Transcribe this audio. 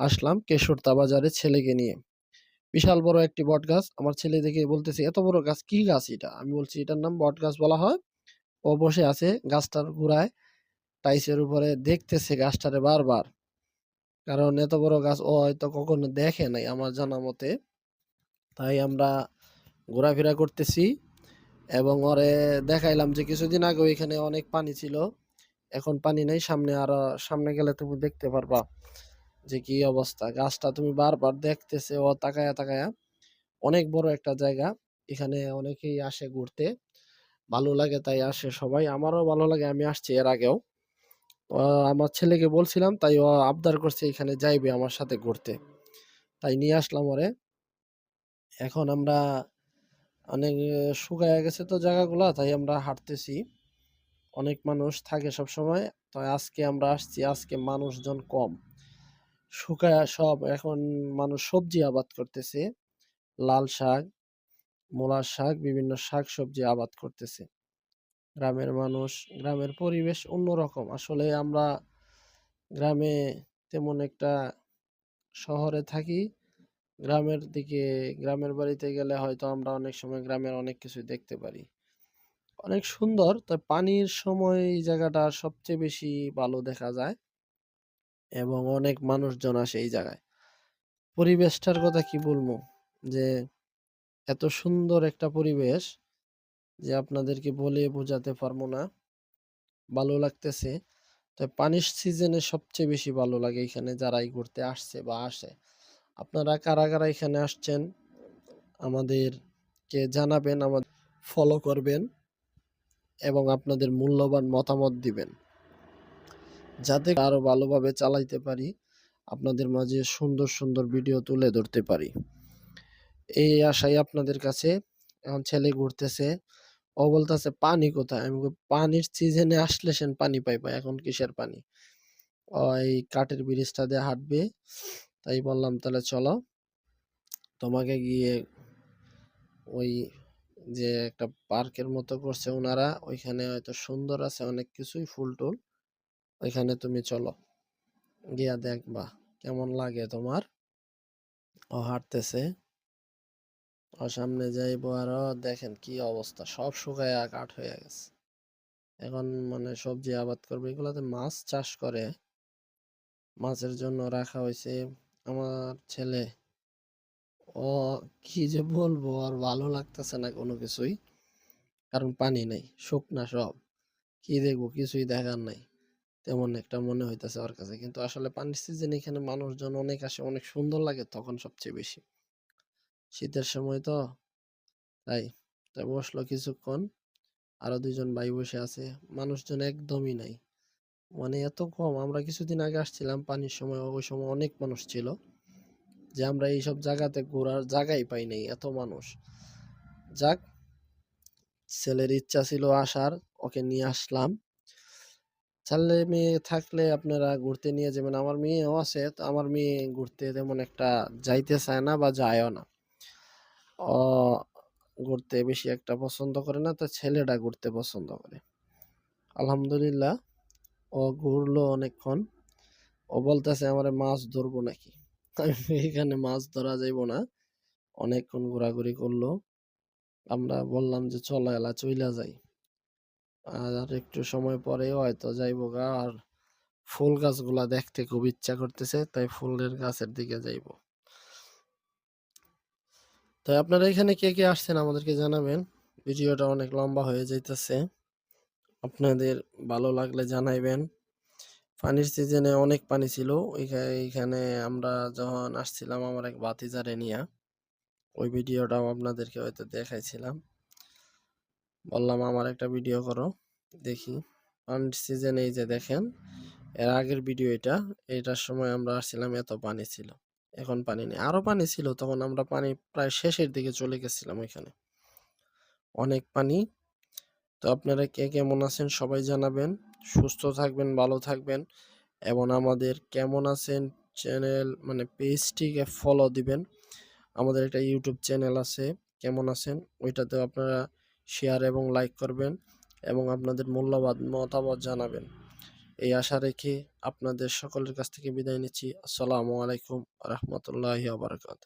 আসলাম কেশরতা বাজারে ছেলেকে নিয়ে। বিশাল বড় একটি বটগাছ। আমার ছেলে দেখে বলতেছে, "এত বড় গাছ, কি গাছ এটা?" আমি বলছি, "এটার নাম বট গাছ বলা হয়।" ও বসে আছে গাছটার গোড়ায়, টাইসের উপরে দেখতেছে গাছটারে বারবার। কারণ এত বড় গাছ ও হয়তো কখনো দেখে নাই আমার জানা মতে। তাই আমরা ঘোরাফেরা করতেছি এবং ওরে দেখাইলাম যে কিছুদিন আগে এখানে অনেক পানি ছিল। এখন পানি নেই। সামনে আরও সামনে গেলে তুমি দেখতে পারবা যে কি অবস্থা। গাছটা তুমি বারবার দেখতেছে ও তাকায়া, তাকায়া। অনেক বড় একটা জায়গা। এখানে অনেকেই আসে ঘুরতে। ভালো লাগে তাই আসে সবাই। আমারও ভালো লাগে। আমি আসছি এর আগেও। আমার ছেলেকে বলছিলাম তাই ও আবদার করছে এখানে যাইবে আমার সাথে ঘুরতে। তাই নিয়ে আসলাম ওরে। এখন আমরা অনেক শুকায়া গেছে তো জায়গাগুলা তাই আমরা হাঁটতেছি। অনেক মানুষ থাকে সবসময়। তো আজকে আমরা আসছি আজকে মানুষজন কম। শুকায়া সব এখন মানুষ সবজি আবাদ করতেছে। লাল শাক, মূলার শাক, বিভিন্ন শাক সবজি আবাদ করতেছে। গ্রামের মানুষ, গ্রামের পরিবেশ অন্যরকম। আসলে আমরা গ্রামে তেমন একটা শহরে থাকি। গ্রামের দিকে গ্রামের বাড়িতে গেলে হয়তো আমরা অনেক সময় গ্রামের অনেক কিছুই দেখতে পারি। অনেক সুন্দর। তবে পানির সময় এই জায়গাটা সবচেয়ে বেশি ভালো দেখা যায়। এবং অনেক মানুষজন আসে এই জায়গায়। পরিবেশটার কথা কি বলব? যে এত সুন্দর একটা পরিবেশ যে আপনাদেরকে বলে বোঝাতে পারব না। ভালো লাগতেছে। তো পানির সিজনে সবচেয়ে বেশি ভালো লাগে এখানে যারাই ঘুরতে আসছে বা আসে। আপনারা কারা, কারা এখানে আসছেন? আমাদেরকে জানাবেন, আমাদের ফলো করবেন এবং আপনাদের মূল্যবান মতামত দিবেন। যাতে আরও ভালোভাবে চালাইতে পারি। আপনাদের মাঝে সুন্দর, সুন্দর ভিডিও তুলে ধরতে পারি। এই আশায় আপনাদের কাছে এখন ছেলে ঘুরতেছে। ও বলতেছে, "পানি কোথায়?" আমি "পানির সিজনে আসলে সেন পানি পাইবা। এখন কিসের পানি?" ওই কাঠের ব্রিজটা দিয়ে হাঁটবে। তাই বললাম, "তাহলে চলো। তোমাকে গিয়ে ওই যে একটা পার্কের মতো করছে ওনারা ওইখানে হয়তো সুন্দর আছে অনেক কিছুই ফুল-টুল। ওইখানে তুমি চলো। গিয়া দেখবা কেমন লাগে তোমার।" ও হাঁটতেছে। ও সামনে যাইবো আর, দেখেন কি অবস্থা। সব শুকায়া কাঠ হয়ে গেছে। এখন মানে সবজি আবাদ করবে। এগুলাতে মাছ চাষ করে। মাছের জন্য রাখা হয়েছে আমার ছেলে, ও কি যে বলব, আর ভালো লাগতেছে না কোনো কিছুই। কারণ পানি নেই, শুকনা সব। কি দেখব? কিছুই দেখার নাই। তেমন একটা মনে হইতেছে ওর কাছে। কিন্তু আসলে পানির সিজন এখানে মানুষজন অনেক আসে। অনেক সুন্দর লাগে তখন সবচেয়ে বেশি। শীতের সময় তো। তাই। তাই বসল কিছুক্ষণ। আরও দুজন ভাই বসে আছে। মানুষজন একদমই নাই। মানে এত কম। আমরা কিছুদিন আগে আসছিলাম পানির সময়। ওই সময় অনেক মানুষ ছিল। যে আমরা এইসব জায়গাতে ঘোরার জায়গাই পাই নাই। এত মানুষ। যাক, ছেলের ইচ্ছা ছিল আসার। ওকে নিয়ে আসলাম। ছেলে-মেয়ে থাকলে আপনারা ঘুরতে নিয়ে যাবেন। আমার মেয়েও আছে। তো আমার মেয়ে ঘুরতে তেমন একটা যাইতে চায় না বা যায়ও না। ও ঘুরতে বেশি একটা পছন্দ করে না। তো ছেলেটা ঘুরতে পছন্দ করে। আলহামদুলিল্লাহ ও ঘুরলো অনেকক্ষণ। ও বলতেছে আমারে মাছ ধরবো নাকি? এখানে মাছ ধরা যাইবো না। অনেকক্ষণ ঘোরাঘুরি করল। আমরা বললাম যে, "চলো এলা চইলা যাই।" আর একটু সময় পরেই হয়তো যাইবোগা। আর ফুল গাছগুলা দেখতে খুব ইচ্ছা করতেছে। তাই ফুলের গাছের দিকে যাইবো। তাই আপনারা এখানে কে, কে আসছেন আমাদেরকে জানাবেন। ভিডিওটা অনেক লম্বা হয়ে যাইতেছে। আপনাদের ভালো লাগলে জানাইবেন। পানির সিজনে অনেক পানি ছিল। এইখানে আমরা যখন আসছিলাম আমার এক ভাতিজারে নিয়ে ওই ভিডিওটাও আপনাদেরকে হয়তো দেখাইছিলাম। বললাম, "আমার একটা ভিডিও করো, দেখি।" পানির সিজনে এই যে দেখেন, এর আগের ভিডিও এটা। এটার সময় আমরা আসছিলাম এত পানি ছিল। এখন পানি নেই। আরও পানি ছিল তখন আমরা পানি প্রায় শেষের দিকে চলে গেছিলাম ওইখানে। অনেক পানি। তো আপনারা কে কেমন আছেন সবাই জানাবেন। সুস্থ থাকবেন, ভালো থাকবেন এবং আমাদের কেমন আছেন চ্যানেল মানে পেজটিকে ফলো দিবেন। আমাদের একটা ইউটিউব চ্যানেল আছে কেমন আছেন ওইটাতেও আপনারা শেয়ার এবং লাইক করবেন এবং আপনাদের মূল্যবাদ মতামত জানাবেন। এই আশা রেখে আপনাদের সকলের কাছ থেকে বিদায় নিচ্ছি আসসালামু আলাইকুম রহমতুল্লাহ আবরকাত